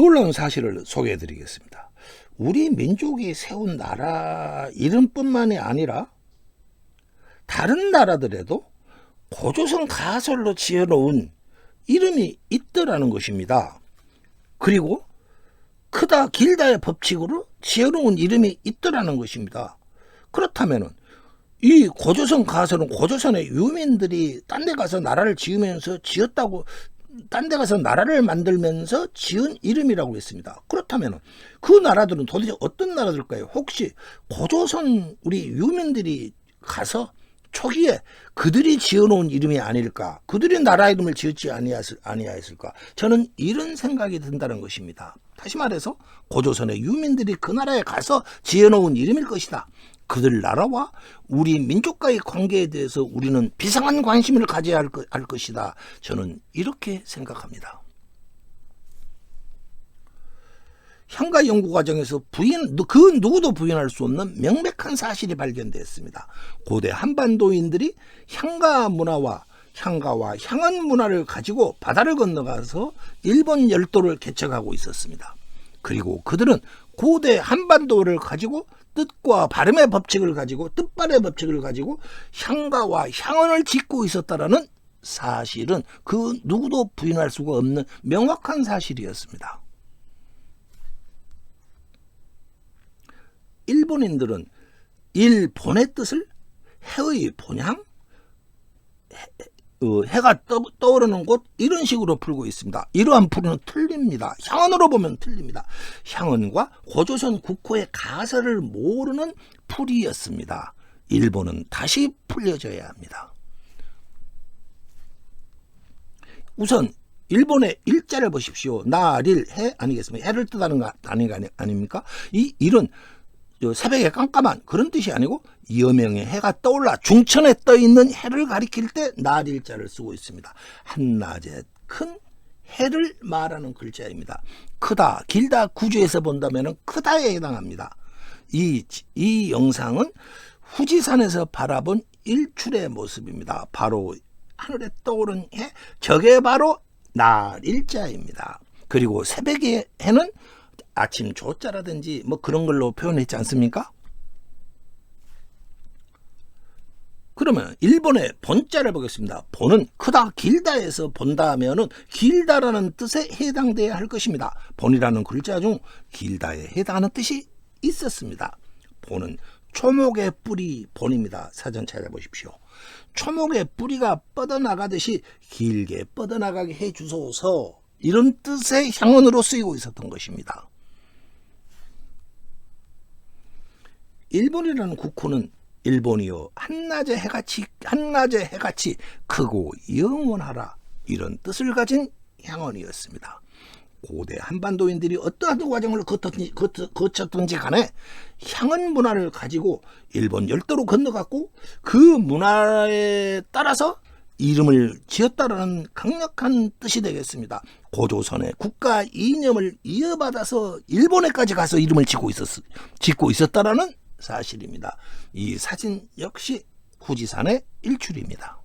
놀라운 사실을 소개해 드리겠습니다. 우리 민족이 세운 나라 이름뿐만이 아니라 다른 나라들에도 고조선 가설로 지어놓은 이름이 있더라는 것입니다. 그리고 크다 길다의 법칙으로 지어놓은 이름이 있더라는 것입니다. 그렇다면은 이 고조선 가설은 고조선의 유민들이 딴 데 가서 나라를 지으면서 지었다고 딴 데 가서 나라를 만들면서 지은 이름이라고 했습니다. 그렇다면 그 나라들은 도대체 어떤 나라들일까요? 혹시 고조선 우리 유민들이 가서 초기에 그들이 지어놓은 이름이 아닐까? 그들이 나라 이름을 지었지 아니하였을까? 저는 이런 생각이 든다는 것입니다. 다시 말해서 고조선의 유민들이 그 나라에 가서 지어놓은 이름일 것이다. 그들 나라와 우리 민족과의 관계에 대해서 우리는 비상한 관심을 가져야 할, 것, 할 것이다. 저는 이렇게 생각합니다. 향가 연구 과정에서 부인 그 누구도 부인할 수 없는 명백한 사실이 발견되었습니다. 고대 한반도인들이 향가 문화와 향가와 향언 문화를 가지고 바다를 건너가서 일본 열도를 개척하고 있었습니다. 그리고 그들은 고대 한반도를 가지고 뜻과 발음의 법칙을 가지고 뜻발의 법칙을 가지고 향가와 향언을 짓고 있었다라는 사실은 그 누구도 부인할 수가 없는 명확한 사실이었습니다. 일본인들은 일본의 뜻을 해의 본향, 어, 해, 가 떠, 오르는 곳 이런 식으로 풀고 있습니다. 이러한 풀이는 틀립니다. 향언으로 보면 틀립니다. 향언과 고조선 국호의 가설을 모르는 풀이였습니다. 일본은 다시 풀려져야 합니다. 우선 일본의 일자를 보십시오. 나릴 해 아니겠습니까? 해를 뜻하는 거 아닙니까? 이 일은 새벽에 깜깜한 그런 뜻이 아니고 여명의 해가 떠올라 중천에 떠 있는 해를 가리킬 때 날일자를 쓰고 있습니다. 한낮에 큰 해를 말하는 글자입니다. 크다, 길다 구조에서 본다면 크다에 해당합니다. 이, 이 영상은 후지산에서 바라본 일출의 모습입니다. 바로 하늘에 떠오른 해, 저게 바로 날일자입니다. 그리고 새벽의 해는 아침 조자라든지 뭐 그런 걸로 표현했지 않습니까? 그러면 일본의 본자를 보겠습니다. 본은 크다 길다에서 본다 하면은 길다라는 뜻에 해당돼야 할 것입니다. 본이라는 글자 중 길다에 해당하는 뜻이 있었습니다. 본은 초목의 뿌리 본입니다. 사전 찾아보십시오. 초목의 뿌리가 뻗어나가듯이 길게 뻗어나가게 해주소서 이런 뜻의 향언으로 쓰이고 있었던 것입니다. 일본이라는 국호는 일본이요 한낮의 해같이 한낮의 해같이 크고 영원하라 이런 뜻을 가진 향언이었습니다. 고대 한반도인들이 어떠한 과정을 거쳤든지, 거쳤든지 간에 향언 문화를 가지고 일본 열도로 건너갔고 그 문화에 따라서 이름을 지었다라는 강력한 뜻이 되겠습니다. 고조선의 국가 이념을 이어받아서 일본에까지 가서 이름을 짓고 있었, 짓고 있었다라는 사실입니다. 이 사진 역시 후지산의 일출입니다.